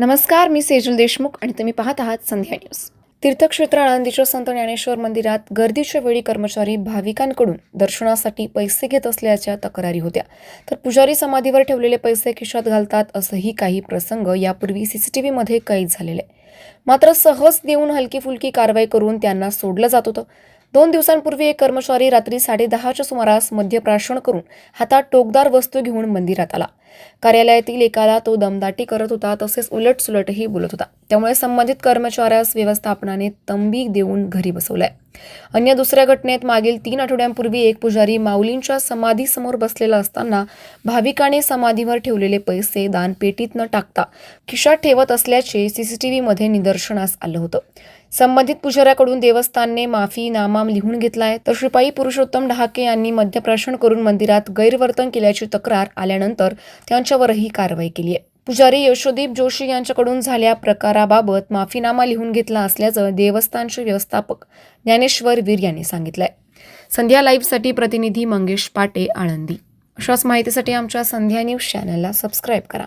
नमस्कार मी सेजल देशमुख आणि तुम्ही पाहत आहात संध्या न्यूज. तीर्थक्षेत्र आळंदीच्या संत ज्ञानेश्वर मंदिरात गर्दीच्या वेळी कर्मचारी भाविकांकडून दर्शनासाठी पैसे घेत असल्याच्या तक्रारी होत्या. तर पुजारी समाधीवर ठेवलेले पैसे खिशात घालतात असंही काही प्रसंग यापूर्वी सीसीटीव्हीमध्ये कैद झालेले. मात्र सहज देऊन हलकी फुलकी कारवाई करून त्यांना सोडलं जात होतं. दोन दिवसांपूर्वी एक कर्मचारी रात्री साडेदहाच्या सुमारास मद्यप्राशन करून हातात टोकदार वस्तू घेऊन मंदिरात आला. कार्यालयातील एकाला तो दमदाटी करत होता तसेच उलटसुलटही बोलत होता. त्यामुळे संबंधित कर्मचाऱ्यास व्यवस्थापनाने तंबी देऊन घरी बसवलाय. अन्य दुसऱ्या घटनेत मागील तीन आठवड्यांपूर्वी एक पुजारी माऊलींच्या समाधीसमोर बसलेला असताना भाविकाने समाधीवर ठेवलेले पैसे दानपेटीत न टाकता खिशात ठेवत असल्याचे सीसीटीव्हीमध्ये निदर्शनास आलं होतं. संबंधित पुजाऱ्याकडून देवस्थानने माफीनामा लिहून घेतलाय. तर शिपाई पुरुषोत्तम डहाके यांनी मद्यप्राशन करून मंदिरात गैरवर्तन केल्याची तक्रार आल्यानंतर त्यांच्यावरही कारवाई केली आहे. पुजारी यशोदीप जोशी यांच्याकडून झाल्या प्रकाराबाबत माफीनामा लिहून घेतला असल्याचं देवस्थानचे व्यवस्थापक ज्ञानेश्वर वीर यांनी सांगितलंय. संध्या लाईव्हसाठी प्रतिनिधी मंगेश पाटे आळंदी. अशाच माहितीसाठी आमच्या संध्या न्यूज चॅनलला सबस्क्राईब करा.